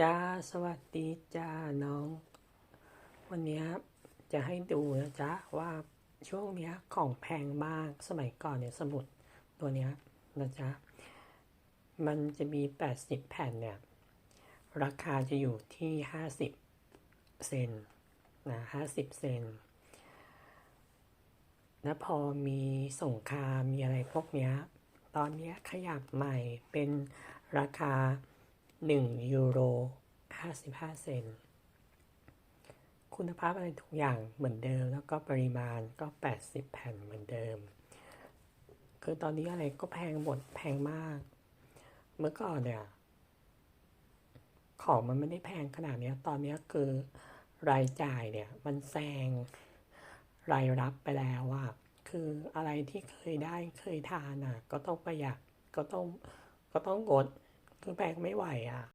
จ้าสวัสดีจ้าน้อง วันนี้จะให้ดูนะจ๊ะว่าช่วงเนี้ยของแพงมากสมัยก่อนเนี่ยสมุดตัวเนี้ยนะจ๊ะมันจะมี 80 แผ่นเนี่ย ราคาจะอยู่ที่ 50 เซนนะ50 เซนแล้วพอมีสงครามมีอะไรพวกเนี้ยตอนเนี้ยขยับใหม่เป็นราคา 1 ยูโร 55 เซนคุณภาพอะไรทุกอย่างเหมือนเดิม แล้วก็ปริมาณก็ 80 แผ่นเหมือนเดิม คือตอนนี้อะไรก็แพงหมดแพงมาก เมื่อก่อนเนี่ย ของมันไม่ได้แพงขนาดนี้ ตอนนี้คือรายจ่ายเนี่ย มันแซงรายรับไปแล้วอะคืออะไรที่เคยได้เคยทานอะก็ต้องประหยัดก็ต้องก็ต้องงด คือแบกไม่ไหวอะ